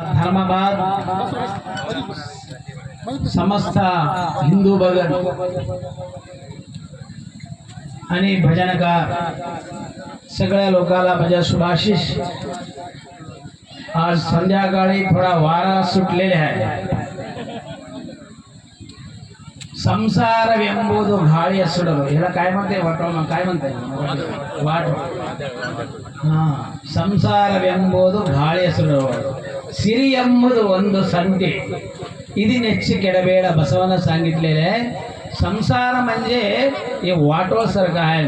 धर्मबाद ಸಮಸ್ತ हिंदू भगत आणि भजनकार सगळ्या लोकाला माझ्या शुभाशिष आज संध्याकाळी थोडा वारा सुटलेले आहे संसार ಗಾಳಿಯ ಸುಡಲು ಎಲ್ಲ काय म्हणते वाटोಣ काय म्हणते वाट हां ಸಂಸಾರವೆಂಬುದು ಗಾಳಿಯ ಸುಡಲು ಸಿರಿ ಎಂಬುದು ಒಂದು ಸಂತಿ. ಇದು ನೆಚ್ಚಿ ಕೆಡಬೇಡ ಬಸವನ ಸಾಂಗಿತ್ಲೇ ಸಂಸಾರ ಮಂಜೆ ಈ ವಾಟೋ ಸರ್ಗಾಯ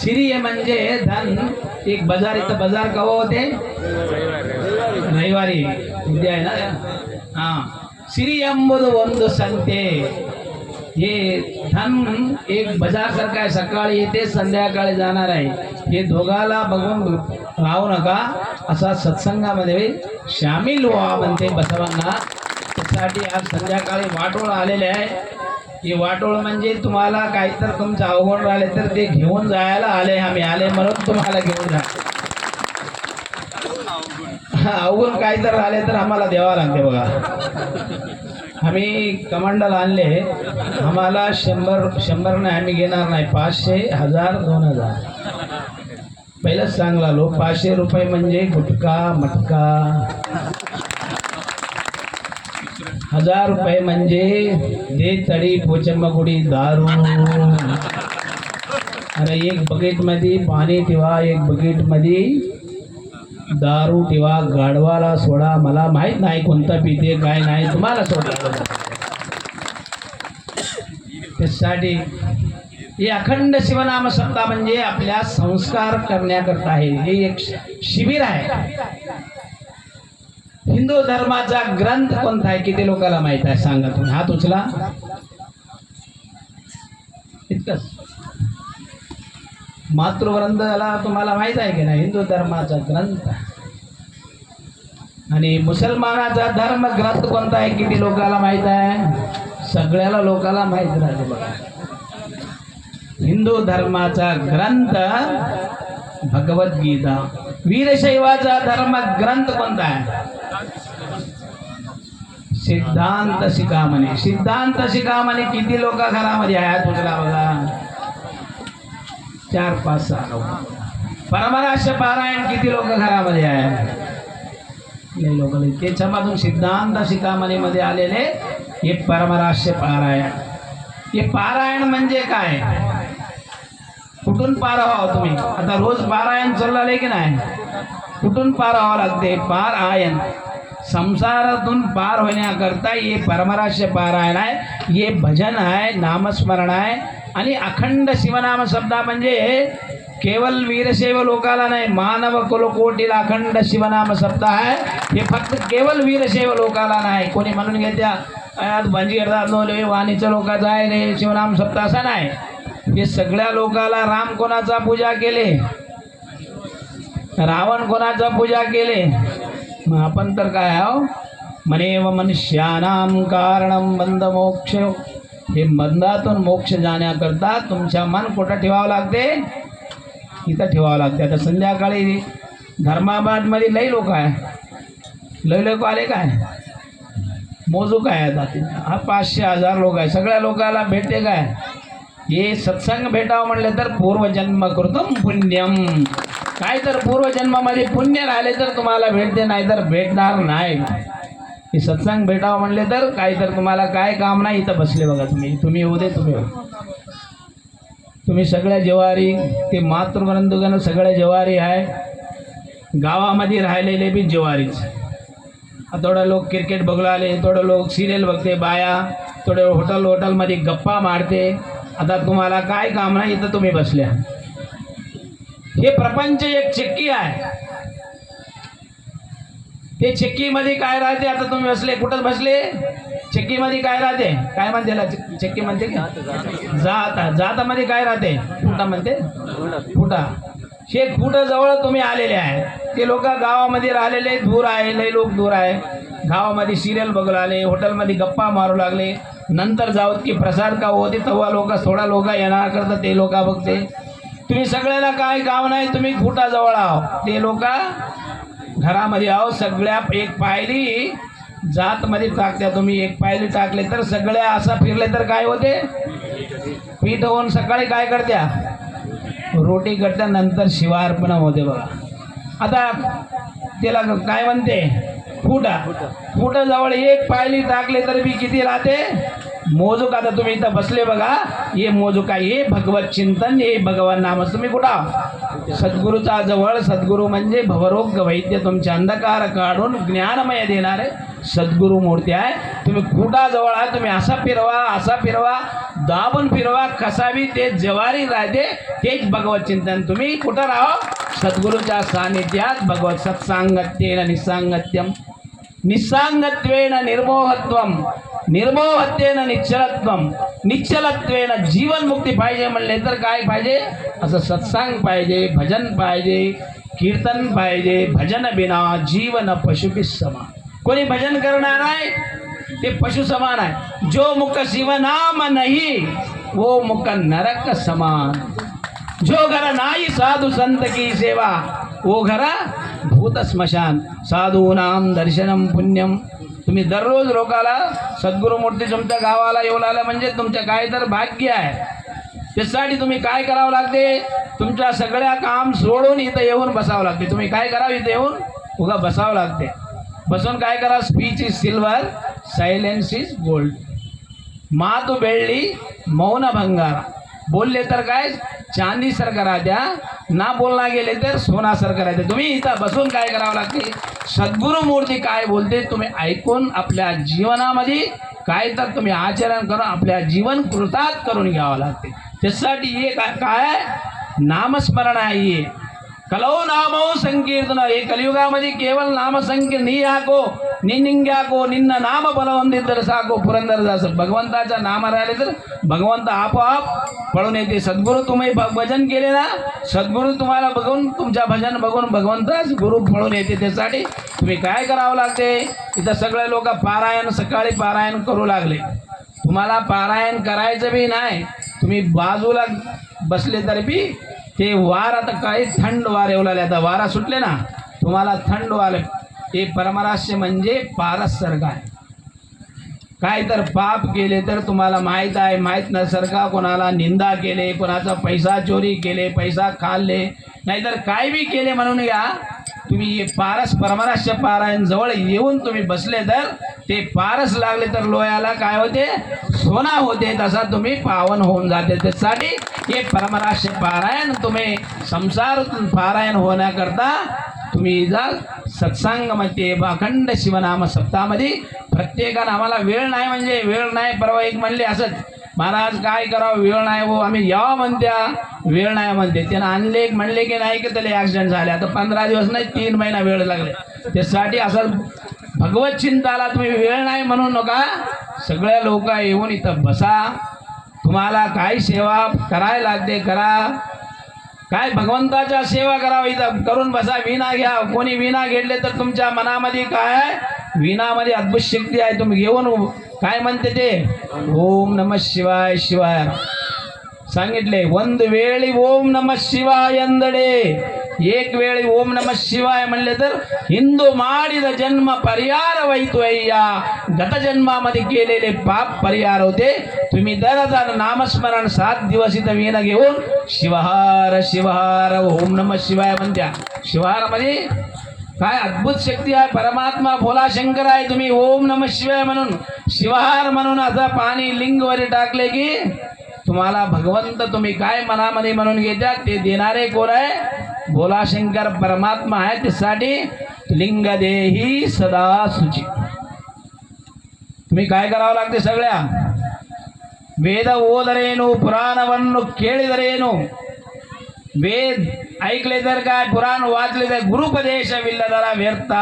ಸಿರಿಯ ಮಂಜೆ ಧನ್ ಈಗ ಬಜಾರ್ ಇತ್ತ ಬಜಾರ್ ಕವೋತೆ ಹೋದೆ ರವಿವಾರಿ. ವಿದ್ಯಾ ಹಾಂ. ಸಿರಿ ಎಂಬುದು ಒಂದು ಸಂತೆ. हे धन एक बजारसारखं आहे. सकाळी येते संध्याकाळी जाणार आहे. हे दोघाला बघून राहू नका. असा सत्संगामध्ये सामील व्हा म्हणते बसवांना. त्यासाठी आज संध्याकाळी वाटोळ आलेले आहे. हे वाटोळ म्हणजे तुम्हाला काहीतर तुमचं अवघड राहिले तर ते घेऊन जायला आले. आम्ही आले म्हणून तुम्हाला घेऊन जा. अवघड काही तर आले तर आम्हाला द्यावा लागते बघा. आम्ही कमांडल आणले आम्हाला शंभर शंभर नाही आम्ही घेणार नाही. पाचशे हजार दोन हजार. पहिलंच सांगला लो पाचशे रुपये म्हणजे गुटका मटका. हजार रुपये म्हणजे दे तडी पोचंबगुडी दारू. अरे एक बकेटमध्ये पाणी ठेवा एक बकेटमध्ये दारू ठेवा गाढवाला सोडा. मला माहीत नाही कोणता पिते काय नाही. तुम्हाला सोडा त्यासाठी हे अखंड शिवनाम सत्ता म्हणजे आपल्या संस्कार करण्याकरता आहे. हे एक शिबिर आहे. हिंदू धर्माचा ग्रंथ कोणता आहे किती लोकांना माहीत आहे? सांगा तुम्ही. हात उचला. इतकंच. मातृवृंदाला तुम्हाला माहीत आहे की नाही? हिंदू धर्माचा ग्रंथ. आणि मुसलमानाचा धर्म ग्रंथ कोणता आहे किती लोकाला माहीत आहे? सगळ्याला लोकाला माहीत राहते बघा. हिंदू धर्माचा ग्रंथ भगवद्गीता. वीरशैवाचा धर्म ग्रंथ कोणता आहे? सिद्धांत शिकामणे सिद्धांत शिकामणे किती लोक घरामध्ये आहेत उचला बघा. चार पाच सहा लोक. परमराश पारायण किती लोक घरामध्ये आहे? नाही लोक नाही त्याच्यामधून सिद्धांत शिकामणीमध्ये आलेले हे परमराश्य पारायण. हे पारायण म्हणजे काय? कुठून पार व्हावं तुम्ही? आता रोज पारायण चालले की नाही? कुठून पार व्हावं लागते? पार आयन संसारातून पार होण्याकरता हे परमराश्य पारायण आहे. हे भजन आहे नामस्मरण आहे. आणि अखंड शिवनाम शब्दा म्हणजे केवळ वीरशैव लोकाला नाही मानव कुलकोटीला अखंड शिवनाम शब्द आहे. हे फक्त केवळ वीरशैव लोकाला नाही. कोणी म्हणून घेत्या आज भांजी करतात नवले वाणीचं लोकांचं आहे रे शिवनाम शब्द असा नाही. हे सगळ्या लोकाला राम कोणाचा पूजा केले? रावण कोणाचा पूजा केले? मग आपण तर काय आहो? मनेव मनुष्यानाम कारणम बंद मोक्ष. हे बंधातून मोक्ष जाण्याकरता तुमच्या मन कुठं ठेवावं लागते? इथं ठेवावं लागते. आता संध्याकाळी धर्माबादमध्ये लई लोक आहे. लई लोक आले काय? मोजू काय आता? हा पाचशे हजार लोक आहे. सगळ्या लोकाला भेटते काय? हे सत्संग भेटावं म्हणलं तर पूर्वजन्म कृतम पुण्यम. काय तर पूर्वजन्मामध्ये पुण्य राहिले तर तुम्हाला भेटते नाही तर भेटणार नाही. की सत्संग भेटावं म्हणले तर काय तर तुम्हाला काय काम नाही इथं बसले बघा तुम्ही. तुम्ही येऊ दे तुम्ही येऊ. तुम्ही सगळ्या जवारी ते मातृग्रंथगण सगळ्या जवारी आहे. गावामध्ये राहिलेले बी जवारीच. थोडं लोक क्रिकेट बघला आले थोडं लोक सिरियल बघते बाया थोडे हॉटेल हॉटेलमध्ये गप्पा मारते. आता तुम्हाला काय काम नाही इथं तुम्ही बसल्या. हे प्रपंच एक चिक्की आहे. ते चिक्कीमध्ये काय राहते? आता तुम्ही बसले कुठं बसले? चिक्कीमध्ये काय राहते? काय म्हणते चिक्की म्हणते जाता. जातामध्ये काय राहते? फुटा म्हणते? फुटा. शेत फुट जवळ तुम्ही आलेले आहे. ते लोक गावामध्ये राहिलेले दूर आहे लय लोक दूर आहे. गावामध्ये सिरियल बघू लागले हॉटेलमध्ये गप्पा मारू लागले. नंतर जाऊत की प्रसाद का होते तेव्हा लोक थोडा लोक येणार करतात ते लोक बघते. तुम्ही सगळ्याला काय गाव नाही तुम्ही खुटाजवळ आहो ते लोक घरामध्ये आहो सगळ्या एक पायरी जातमध्ये टाकत्या तुम्ही एक पायरी टाकले तर सगळ्या असा फिरले तर काय होते? पीठ होऊन सकाळी काय करत्या? रोटी करत्या नंतर शिवार्पण होते बघा. आता त्याला काय म्हणते? फुटा. फुटाजवळ एक पायली टाकले तर बी किती राहते? मोजूक आता तुम्ही इथं बसले बघा. हे मोजूक आहे. हे भगवत चिंतन हे भगवान नाम तुम्ही कुठं? सद्गुरूचा जवळ. सद्गुरू म्हणजे भवरोग वैद्य. तुमचे अंधकार काढून ज्ञानमय देणारे सद्गुरू मूर्ती आहे. तुम्ही कुठा जवळ आहे तुम्ही असा फिरवा असा फिरवा. दाबून फिरवा. कसावी ते जवारी राहते. तेच भगवत चिंतन. तुम्ही कुठं राहो? सद्गुरूच्या सानिध्यात भगवत सत्सांगत्येन निसांगत्यम. निसांगत्वेन निर्मोहत्वम. निर्मोहत्वेन निश्चलत्वम निश्चलत्वेन जीवनमुक्ती पाहिजे म्हणले तर काय पाहिजे? असं सत्सांग पाहिजे भजन पाहिजे कीर्तन पाहिजे भजन बिना जीवन पशुपी समान. कोणी भजन करणार आहे? ते पशु समान आहे. जो मुख शिवनाम नाही वो मुख नरक समान. जो घर नाही साधू संत की सेवा ओ घरा भूत स्मशान. साधूनाम दर्शनम पुण्यम. तुम्ही दररोज लोकाला सद्गुरुमूर्ती तुमच्या गावाला येऊन आला म्हणजे तुमच्या काय तर भाग्य आहे. त्यासाठी तुम्ही काय करावं लागते? तुमच्या सगळ्या काम सोडून इथं येऊन बसावं लागते. तुम्ही काय करावं इथं येऊन? उगा बसावं लागते. बसून काय करा? Speech is silver silence is gold मातु बेळली मौन भंगारा. बोलले तर काय? चांदी सारखं राहत्या ना बोलला गेले तर सोनासारखं राहते तुम्ही इथं बसून काय करावं लागते? सद्गुरू मूर्ती काय बोलते तुम्ही ऐकून आपल्या जीवनामध्ये काय तर तुम्ही आचरण करून आपल्या जीवन कृतात करून घ्यावं लागते. त्यासाठी हे काय काय नामस्मरण आहे हे कलो नामो ಸಂಕೀರ್ತನ ಈ ಕಲಿಯುಗಮದಿ ಕೇವಲ ನಾಮ ಸಂಕೀರ್ ನೀ ಹಾಕೋ ನಿನ್ನಿಂಗ್ಯಾಕೋ ನಿನ್ನ ನಾಮ ಬಲ ಹೊಂದಿದ್ದರೆ ಸಾಕು पुरंदरदास भगवंताचा नाम राहिले तर भगवंत आपोआप पळून येते सद्गुरू तुम्ही भ- भजन केले ना सद्गुरू तुम्हाला बघून तुमच्या भजन बघून भगवंताच गुरु पळून येते त्यासाठी तुम्ही काय करावं लागते इथं सगळे लोक पारायण सकाळी पारायण करू लागले तुम्हाला पारायण करायचं बी नाही तुम्ही बाजूला बसले तर बी ते वार आता काही थंड वार येऊ लागले. आता वारा सुटले ना तुम्हाला थंड वार. हे परमरास्य म्हणजे पारसर्ग आहे. काय तर पाप केले तर तुम्हाला माहीत आहे. माहीत नसरका कोणाला निंदा केले कोणाचा पैसा चोरी केले पैसा खाल्ले नाहीतर काय बी केले म्हणून या तुम्ही हे पारस परमरास्य पारायणजवळ येऊन तुम्ही बसले तर ते पारस लागले तर लोयाला काय होते? सोना होते तसा तुम्ही पावन होऊन जाते. त्यासाठी हे परमरास्य पारायण तुम्ही संसारातून पारायण होण्याकरता तुम्ही जा सत्संगमध्ये अखंड शिवनाम सप्तामध्ये प्रत्येकानं आम्हाला वेळ नाही म्हणजे वेळ नाही परवा एक म्हणले असंच महाराज काय करावं? वेळ नाही हो. आम्ही यावा म्हणत्या. वेळ नाही म्हणते. त्यानं आणले म्हणले की नाही की त्याला ॲक्सिडेंट झाले. आता पंधरा दिवस नाही तीन महिना वेळ लागले. त्यासाठी असं भगवत चिंताला तुम्ही वेळ नाही म्हणू नका. सगळ्या लोक येऊन इथं बसा. तुम्हाला काय सेवा करायला लागते करा. काय भगवंताच्या सेवा करावी इथं करून बसा. विना घ्या. कोणी विना घेतले तर तुमच्या मनामध्ये काय? विनामध्ये अद्भुत शक्ती आहे. तुम्ही घेऊन काय म्हणते ते ओम नम शिवाय शिवाय सांगितले ಒಂದು ವೇಳಿ ಓಂ ನಮ ಶಿವಾಯ ಎಂದಡೆ ಏಕ್ ವೇಳಿ ಓಂ ನಮ ಶಿವಾಯ म्हणले तर हिंदू ಮಾಡಿದ जन्म ಪರಿಹಾರವಾಯಿತು ಅಯ್ಯ गत जन्मामध्ये केलेले पाप परिहार होते तुम्ही दर दर नामस्मरण सात दिवस इथं विना घेऊन शिवहार शिवहार ओम नम शिवाय म्हणत्या शिवहारामध्ये काय अद्भुत शक्ती आहे परमात्मा भोला शंकर आहे तुम्ही ओम नम शिवाय म्हणून शिवहार म्हणून असं पाणी लिंगवरी टाकले की तुम्हाला भगवंत तुम्ही काय मनामध्ये म्हणून घेत्या ते देणारे कोण आहे भोला शंकर परमात्मा आहे त्यासाठी लिंग देही सदा सुची तुम्ही काय करावं लागते सगळ्या ವೇದ ಓದರೇನು ಪುರಾಣವನ್ನು ಕೇಳಿದರೇನು वेद ऐकले तर काय? पुराण वाचले तर गुरुपदेश विल्लदारा व्यर्थ.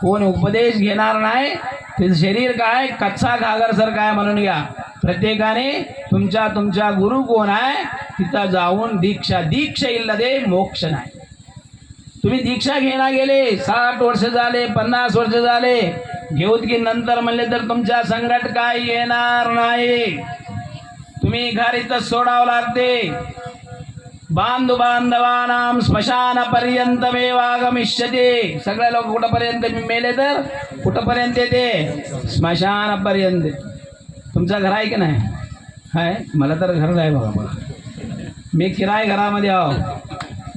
कोण उपदेश घेणार नाही ते शरीर काय? कच्चा घागर सर काय म्हणून घ्या. प्रत्येकाने तुमच्या तुमच्या गुरु कोण आहे? तिथं जाऊन दीक्षा दीक्षा इल्लदे मोक्ष नाही. तुम्ही दीक्षा घेणा गेले साठ वर्ष झाले पन्नास वर्ष झाले. घेऊत की नंतर म्हणले तर तुमच्या संकट काय येणार नाही. तुम्ही घर इथं सोडावं लागते. बांधवानाम स्मशान पर्यंतमेवागमिष्यते सगळे लोक कुठंपर्यंत? मेले तर कुठंपर्यंत येते? स्मशान पर्यंत तुमचं घर आहे की नाही? आहे मला तर घर नाही बघा बघा मी किराय घरामध्ये आहो.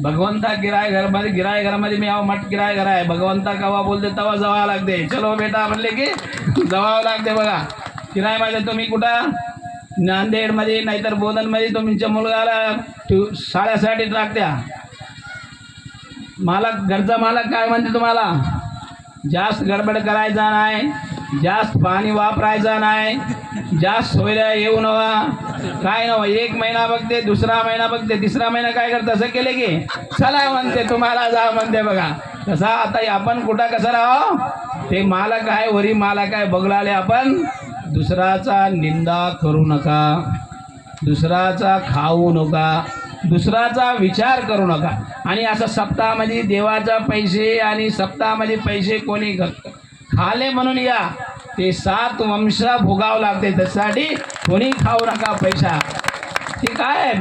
भगवंता किराय घरमध्ये किराय घरामध्ये मी आहो मठ किराय घर आहे. भगवंता कवा बोलते तेव्हा जवावं लागते. चलो बेटा म्हणले की जवावं लागते बघा. किरायमध्ये तुम्ही कुठं? नांदेडमध्ये नाहीतर बोधनमध्ये तुमच्या मुलगाला ट्यू शाळेसाठी टाकत्या मालक घरचा मालक काय म्हणते तुम्हाला? जास्त गडबड करायचा नाही जास्त पाणी वापरायचं नाही जास्त सोयऱ्या येऊ नवा. काय नव? एक महिना बघते दुसरा महिना बघते तिसरा महिना काय करते? असं केले की? चला म्हणते तुम्हाला जा म्हणते बघा. कसा आता आपण कुठं कसं राहो? ते मालक आहे वरी मालक आहे बघलाले आपण. दुसराचा निंदा करू नका दुसराचा खाऊ नका दुसराचा विचार करू नका. आणि असं सप्ताहामध्ये देवाचा पैसे आणि सप्ताहामध्ये पैसे कोणी घ- खाले म्हणून या. ते सात वंश भोगावं लागते त्यासाठी कोणी खाऊ नका पैसा. ते काय?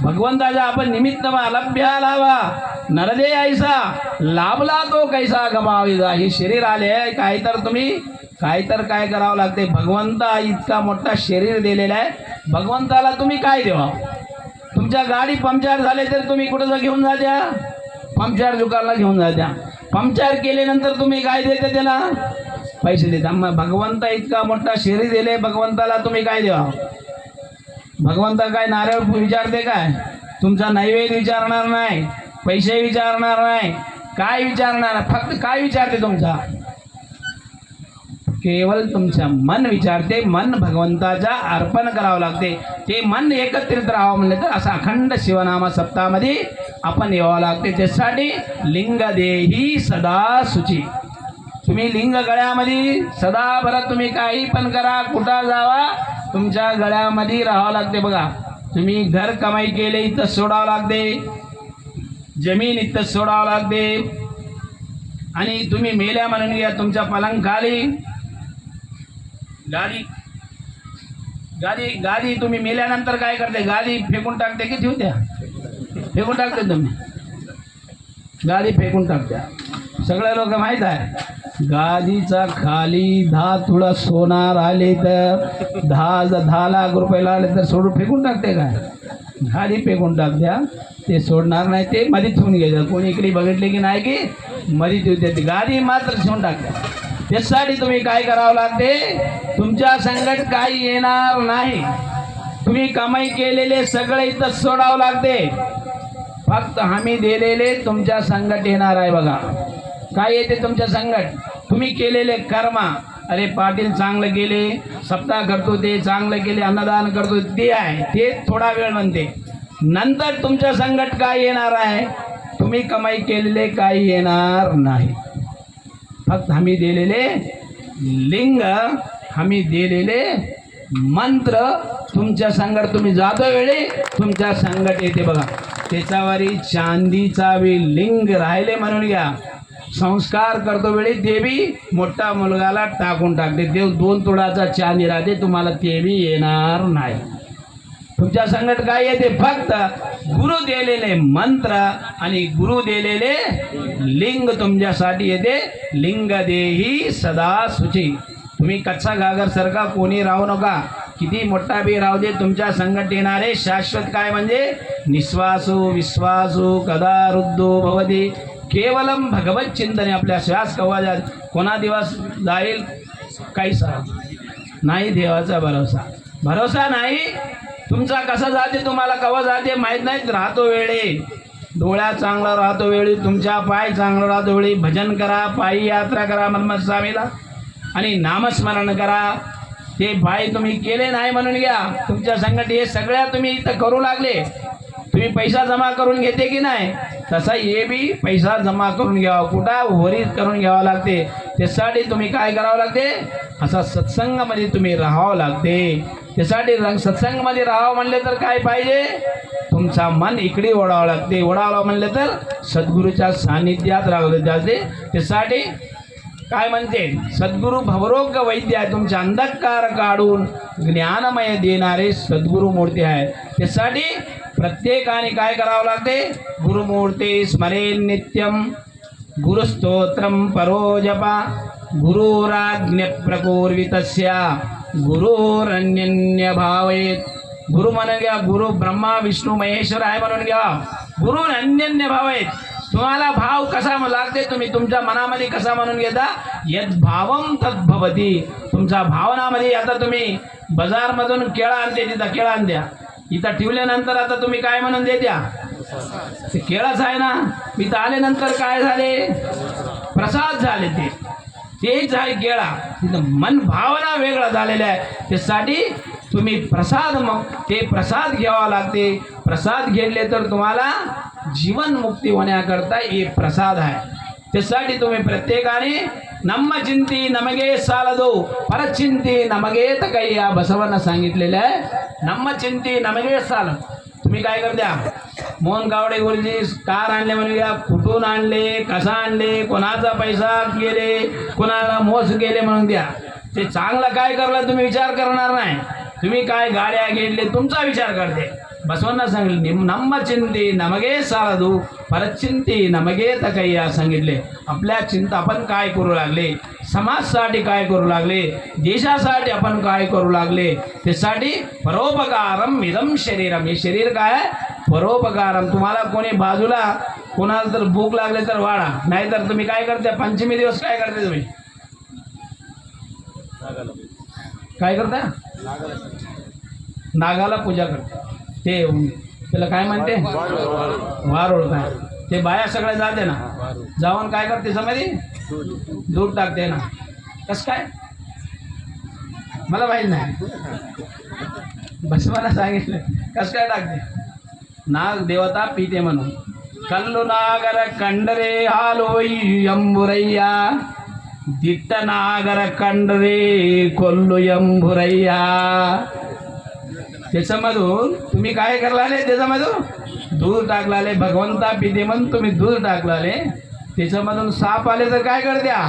भगवंताचा आपण निमित्त अलभ्या लावा. नरदे ऐसा लाभला तो कैसा गमाविजा हे शरीर आले काय तर तुम्ही काय तर काय करावं लागते? भगवंता इतका मोठा शरीर दिलेला आहे. भगवंताला तुम्ही काय देवा? तुमच्या गाडी पंक्चर झाले तर तुम्ही कुठं घेऊन जा द्या पंक्चर दुकानला घेऊन जा द्या पंक्चर केल्यानंतर तुम्ही काय देते त्याला? पैसे देता. मग भगवंता इतका मोठा शरीर दिले भगवंताला तुम्ही काय द्यावा भगवंता काय नारळ विचारते काय? तुमचा नैवेद्य विचारणार नाही पैसे विचारणार नाही काय विचारणार? फक्त काय विचारते तुमचा? केवळ तुमचं मन विचारते मन भगवंताच्या अर्पण करावं लागते. ते मन एकत्रित राहावं म्हणलं तर असं अखंड शिवनामा सप्ताहामध्ये आपण यावं लागते. त्यासाठी लिंग देही सदा सुची तुम्ही लिंग गळ्यामध्ये सदा भरत तुम्ही काही पण करा कुठं जावा तुमच्या गळ्यामध्ये राहावं लागते बघा. तुम्ही घर कमाई केले इथं सोडावं लागते. जमीन इथं सोडावं लागते. आणि तुम्ही मेल्या म्हणून या तुमच्या पलंग खाली. गाडी गाडी गादी तुम्ही मेल्यानंतर काय करते गादी फेकून टाकते की ठेवत्या? फेकून टाकते तुम्ही? गाडी फेकून टाकत्या. सगळे लोक माहीत आहे. गादीचा खाली दहा तुळा सोनार आले तर दहा जर दहा लाख रुपये आले तर सोडून फेकून टाकते काय? गाडी फेकून टाकत्या. ते सोडणार नाही ते मधीच ठेवून घ्यायचं. कोणी इकडे बघितले की नाही की मध्ये ठेवते ती गादी मात्र ठेवून टाकत्या. त्यासाठी तुम्ही काय करावं लागते? तुमच्या संकट काही येणार नाही. तुम्ही कमाई केलेले सगळे इथं सोडावं लागते. फक्त हमी दिलेले तुमच्या संकट येणार आहे बघा. काय येते तुमच्या संकट तुम्ही केलेले कर्मा. अरे पाटील चांगलं केले सप्ताह करतो ते चांगलं केले अन्नदान करतो ते आहे. ते थोडा वेळ म्हणते. नंतर तुमच्या संकट काय येणार आहे? तुम्ही कमाई केलेले काही येणार नाही. फक्त आम्ही दिलेले लिंग आम्ही दिलेले मंत्र. तुमच्या संघात तुम्ही जातो वेळी तुमच्या संघात येते बघा. त्याच्यावरी चांदीचा बी लिंग राहिले म्हणून घ्या. संस्कार करतो वेळी देवी मोठा मुलगाला टाकून टाकते. देव दोन तोडाचा चांदी राहते तुम्हाला तेवी येणार नाही. तुमच्या संकट काय येते? फक्त गुरु दिलेले मंत्र आणि गुरु दिलेले लिंग तुमच्यासाठी येते. लिंग देही सदा सुची तुम्ही कच्चा घागर सारखा कोणी राहू नका. किती मोठा बी राहू दे तुमच्या संगत येणारे शाश्वत काय म्हणजे? निश्वासू विश्वासू कदा रुद्धो भवती. केवलम भगवत चिंतने आपल्या श्वास कवाजात. कोणा दिवस जाईल? काही सा नाही देवाचा भरोसा. भरोसा नाही तुमचा कसा जाते तुम्हाला कवा जाते माहीत नाहीत राहतो वेळे. डोळ्या चांगला राहतो वेळी तुमच्या पाय चांगला राहतो वेळी. भजन करा पायी यात्रा करा मनमत स्वामीला. आणि नामस्मरण करा. ते पाय तुम्ही केले नाही म्हणून घ्या. तुमच्या संकट हे सगळ्या तुम्ही इथं करू लागले. तुम्ही पैसा जमा करून घेते की नाही? तसा हे बी पैसा जमा करून घ्यावा. कुठं? वरीत करून घ्यावा लागते. त्यासाठी तुम्ही काय करावं लागते? असा सत्संगामध्ये तुम्ही राहावं लागते. त्यासाठी रंग सत्संगमध्ये राहावं म्हणले तर काय पाहिजे? तुमचा मन इकडे ओढावं लागते. ओढावं म्हणलं तर सद्गुरूच्या सानिध्यात राहावं जाते. त्यासाठी काय म्हणते? सद्गुरू भवरोग वैद्य आहे. तुमचे अंधकार काढून ज्ञानमय देणारे सद्गुरू मूर्ती आहे. त्यासाठी प्रत्येकाने काय करावं लागते? गुरुमूर्ती स्मरेन नित्यम. गुरुस्तोत्रम परो जपा. गुरुराज्ञ गुरुरन्यन्य भावेत गुरु म्हणून घ्या गुरु ब्रह्मा विष्णू महेश्वर आहे म्हणून घ्या. गुरु अन्यन्य भाव आहेत तुम्हाला भाव कसा लागते तुम्ही तुमच्या मनामध्ये कसा म्हणून घेता? यद भावम तद्भवती तुमच्या भावनामध्ये आता तुम्ही बाजारमधून केळा आणते तिथं केळा आणत्या. इथं ठेवल्यानंतर आता तुम्ही काय म्हणून देत्या? ते केळाच आहे ना. इथं आल्यानंतर काय झाले? प्रसाद झाले ते. तेच आहे केळा तिथं मन भावना वेगळा झालेला आहे त्यासाठी तुम्ही प्रसाद मग ते प्रसाद घ्यावा लागते प्रसाद घेतले तर तुम्हाला जीवनमुक्ती होण्याकरता हे प्रसाद आहे त्यासाठी तुम्ही प्रत्येकाने ನಮ್ಮ ಚಿಂತಿ ನಮಗೆ ಸಾಲದು ಪರಚಿಂತಿ ನಮಗೆ ತಕಯ್ಯ ಬಸವಣ್ಣ सांगितलेलं आहे ನಮ್ಮ चिंती ನಮಗೆ ಸಾಲ तुम्ही काय करत्या मोहन गावडे गुरुजी कार आणले म्हणूया कुठून आणले कसा आणले कोणाचा पैसा गेले कोणाला मोस गेले म्हणून द्या. ते चांगलं काय करलं तुम्ही विचार करणार नाही. तुम्ही काय गाड्या घेतले तुमचा विचार करते. बसवण्णा सांगितले निम ನಮ್ಮ चिंती नमगे सारदू परचिंती नमगे तकय्या सांगितले आपल्या चिंता आपण काय करू लागले समाजसाठी काय करू लागले देशासाठी आपण काय करू लागले त्यासाठी परोपकारम इदम शरीरम हे शरीर काय आहे? परोपकारम तुम्हाला कोणी बाजूला कोणाला तर भूक लागले तर वाढा नाहीतर तुम्ही काय करते पंचमी दिवस काय करते तुम्ही काय करता नागाला पूजा करते ते त्याला काय म्हणते? वारोळ काय. ते बाया सगळ्या जाते ना. जाऊन काय करते समाधी? दूर टाकते ना. कस काय? मला माहीत नाही. मला सांगितलं. कस काय टाकते? नाग देवता पिते म्हणून. कल्लु नागर कंडरे हालोई अंबुरय्या दिट्ट नागर कंडरे कोल्लू अंबुरय्या त्याच्यामधून तुम्ही काय करलाले त्याच्यामधून दूध टाकलाले भगवंता पिते म्हणून तुम्ही दूध टाकलाले त्याच्यामधून साप आले तर काय करत्या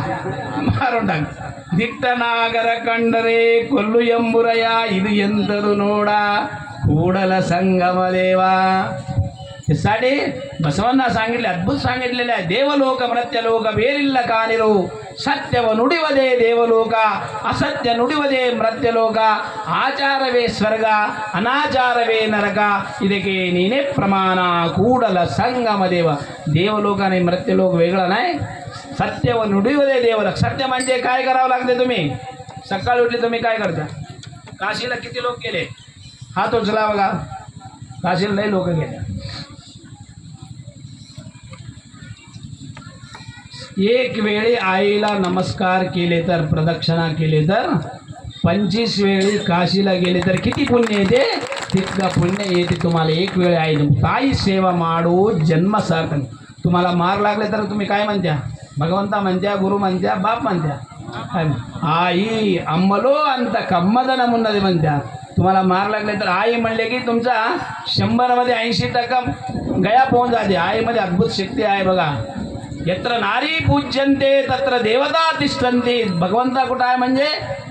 मारून टाक दिट्ट नागर कंडरे ಕೊಲ್ಲು ಎಂಬುರಯ ಇದು ಎಂತದು ನೋಡ ಕೂಡಲ ಸಂಗಮ ದೇವಾ त्यासाठी ಬಸವಣ್ಣ सांगितले अद्भुत सांगितलेले आहे देवलोक मृत्यलोक ಬೇರಿಲ್ಲ ಕಾಣಿರು ಸತ್ಯವ ನುಡಿವದೇ ದೇವಲೋಕ ಅಸತ್ಯ ನುಡಿವದೇ ಮೃತ್ಯಲೋಕ ಆಚಾರವೇ ಸ್ವರ್ಗ ಅನಾಚಾರವೇ ನರಕ ಇದಕ್ಕೆ ನೀನೇ ಪ್ರಮಾಣ ಕೂಡಲ संगम देव देवलोक आणि मृत्यलोक वेगळा नाही सत्य व नुडिवदे देवलोक सत्य म्हणजे काय करावं लागते तुम्ही सकाळी उठले तुम्ही काय करता काशीला किती लोक गेले हात उचला बघा काशीला लई लोक गेले एक वेळी आईला नमस्कार केले तर प्रदक्षिणा केले तर पंचवीस वेळी काशीला गेले तर किती पुण्य येते? तितका पुण्य येते तुम्हाला. एक वेळ आई ताई सेवा माडू जन्म सार्थक. तुम्हाला मार लागले तर तुम्ही काय म्हणत्या? भगवंता म्हणत्या गुरु म्हणत्या बाप म्हणत्या? आई अंमलो अंत कम्मदन मुन्नది म्हणत्या. तुम्हाला मार लागले तर आई म्हणले की तुमचा शंभरमध्ये ऐंशी टक्का गया पोहून जाते. आईमध्ये अद्भुत शक्ती आहे बघा. यत्र नारी पूज्यंते तत्र देवता तिष्ठन्ते। भगवंता कुठं आहे म्हणजे?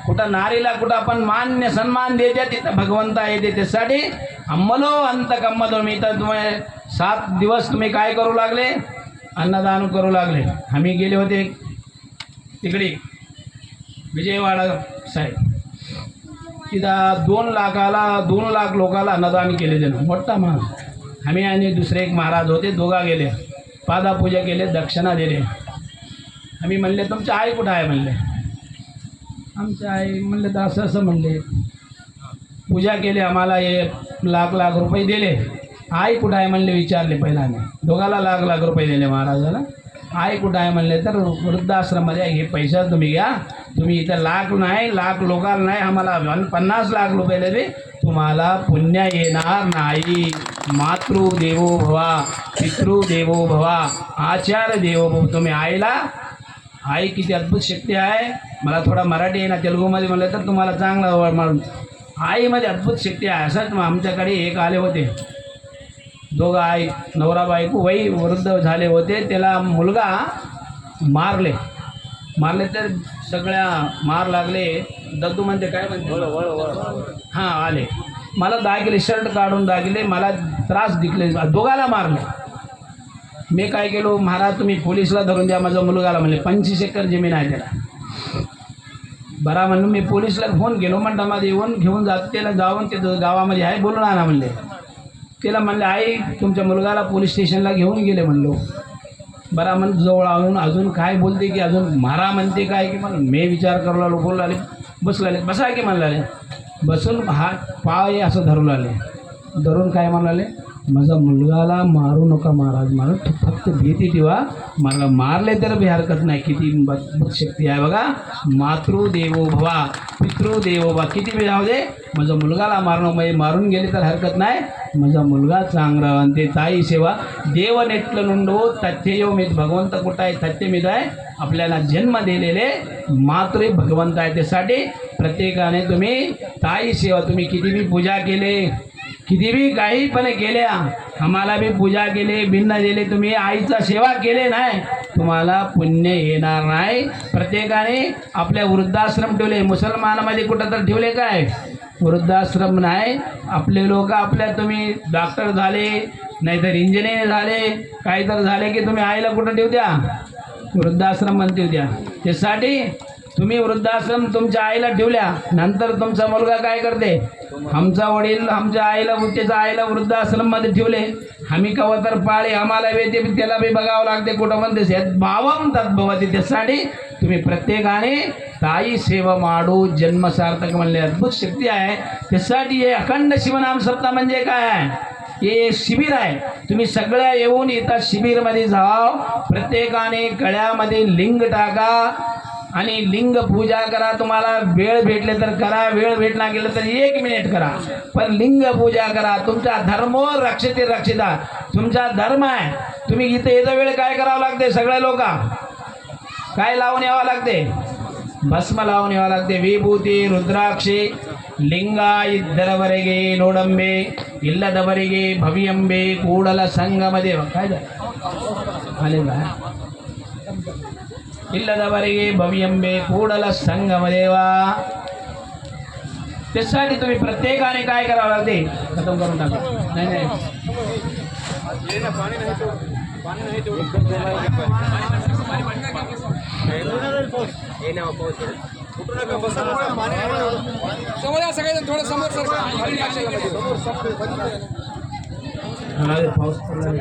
कुठं नारीला कुठं आपण मान्य सन्मान देते तिथं भगवंता येते. त्यासाठी अंमलो अंत कम्मतो मी तर तुम्ही सात दिवस तुम्ही काय करू लागले? अन्नदान करू लागले. आम्ही गेले होते तिकडे विजयवाडा साहेब. तिथं दोन लाखाला दोन लाख लोकाला अन्नदान केले त्यानं मोठा महाराज आम्ही आणि दुसरे एक महाराज होते दोघा गेले. पादापूजा केले दक्षिणा दिले. आम्ही म्हणले तुमची आई कुठं आहे? म्हणले. आमची आई म्हणले तर असं असं म्हणले. पूजा केली आम्हाला एक लाख लाख रुपये दिले. आई कुठं आहे? म्हणले विचारले पहिला आम्ही दोघाला लाख लाख रुपये दिले महाराजाला. आई कुठं आहे? म्हणले तर वृद्धाश्रममध्ये हे पैसा तुम्ही घ्या. तुम्ही इथं लाख नाही लाख लोकांना नाही आम्हाला पन्नास लाख रुपये दिले तुम्हाला पुण्य येणार नाही. मातृ देवो भवा पितृ देवो भवा आचार्य देवो भव. तुम्ही आईला आई किती अद्भुत शक्ती आहे. मला थोडा मराठी आहे ना तेलुगूमध्ये म्हणलं तर तुम्हाला चांगला म्हणून. आईमध्ये अद्भुत शक्ती आहे. असंच मग आमच्याकडे एक आले होते. दोघं आई नवरा बायको वही वृद्ध झाले होते. त्याला मुलगा मारले. मारले तर सगळ्या मार लागले. दद्दू म्हणते काय म्हणते? हां आले. मला दाखले शर्ट काढून दाखले मला त्रास दिखले. दोघाला मारले. मी काय केलो महाराज तुम्ही पोलिसला धरून द्या. माझा मुलगाला म्हणले पंचवीस एकर जमीन आहे त्याला. बरा म्हणून मी पोलिसला फोन केलो. मंडळामध्ये येऊन घेऊन जातो त्याला जाऊन ते गावामध्ये आहे बोलून आणा. म्हणले. त्याला म्हणले आई तुमच्या मुलगाला पोलीस स्टेशनला घेऊन गेले. म्हणलो. बरा म्हण जवळ आणून अजून काय बोलते की अजून मारा म्हणते काय की म्हणून मी विचार करू लागलो बोलू लागले. बसू लागले बसा की म्हणाले बसून हात पाय असं धरू लागले. धरून काय म्हणाले माझा मुलगाला मारू नका महाराज मला फक्त भीती ठेवा. मला मारले तर बी हरकत नाही. किती शक्ती आहे बघा. मातृदेवो भवा पितृदेवो भवा. किती बी जाऊ दे. माझा मुलगाला मारणं म्हणजे मारून गेले तर हरकत नाही. माझा मुलगा चांगला आणि ते ताई सेवा. देव नेटलं नुंडो तथ्ययो मी भगवंत कुठं आहे? तथ्य आहे. आपल्याला जन्म दिलेले मातृ भगवंत आहे त्यासाठी. प्रत्येकाने तुम्ही ताई सेवा तुम्ही किती बी पूजा केले. किती बी काही पण केल्या आम्हाला बी पूजा केली भिन्न दिले तुम्ही आईचा सेवा केले नाही तुम्हाला पुण्य येणार नाही. प्रत्येकाने आपल्या वृद्धाश्रम ठेवले मुसलमानामध्ये कुठं तर ठेवले काय? वृद्धाश्रम नाही. आपले लोक आपल्या तुम्ही डॉक्टर झाले नाहीतर इंजिनियर झाले काही तर झाले की तुम्ही आईला कुठं ठेवत्या? वृद्धाश्रम म्हणते होत्या त्यासाठी तुम्ही वृद्धाश्रम तुमच्या आईला ठेवल्या नंतर तुमचा मुलगा काय करते? आमचा वडील आमच्या आईला त्याच्या आईला वृद्धाश्रममध्ये ठेवले. आम्ही कवा तर पाळे आम्हाला वेते त्याला बी बघावं लागते. कुठं म्हणते भावम तद्भवते त्यासाठी तुम्ही प्रत्येकाने ताई सेवा माडू जन्म सार्थक म्हणले. अद्भुत शक्ती आहे. त्यासाठी हे अखंड शिवनाम सत्ता म्हणजे काय आहे? हे शिबिर आहे. तुम्ही सगळ्या येऊन इथं शिबिरमध्ये जाव प्रत्येकाने गळ्यामध्ये लिंग टाका. आणि लिंग पूजा करा तुम्हाला वेळ भेटले तर करा वेळ भेटला गेलं तर एक मिनिट करा पण लिंग पूजा करा तुमचा धर्म रक्षते रक्षिता तुमचा धर्म आहे तुम्ही इथे येतं वेळ काय करावं लागते सगळे लोक काय लावून यावं लागते ಭಸ್ಮ ಲಾವಣಿ ಯಾವಾಗತ್ತೆ ವಿಭೂತಿ ರುದ್ರಾಕ್ಷಿ ಲಿಂಗ ಇದ್ದರವರೆಗೆ ನೋಡಂಬೆ ಇಲ್ಲದವರಿಗೆ ಭವಿಯಂಬೆ ಕೂಡಲ ಸಂಗಮ ದೇವ ಕಾಯ್ದ ಅಲ್ಲಿಂದ ಇಲ್ಲದವರಿಗೆ ಭವಿಯಂಬೆ ಕೂಡಲ संगम देवा त्यासाठी तुम्ही प्रत्येकाने काय करावं लागते खतम करून टाका नाही नाही समोर या सगळेजण थोडं समोर सर खाली लक्ष द्या. हा, पाऊस पडला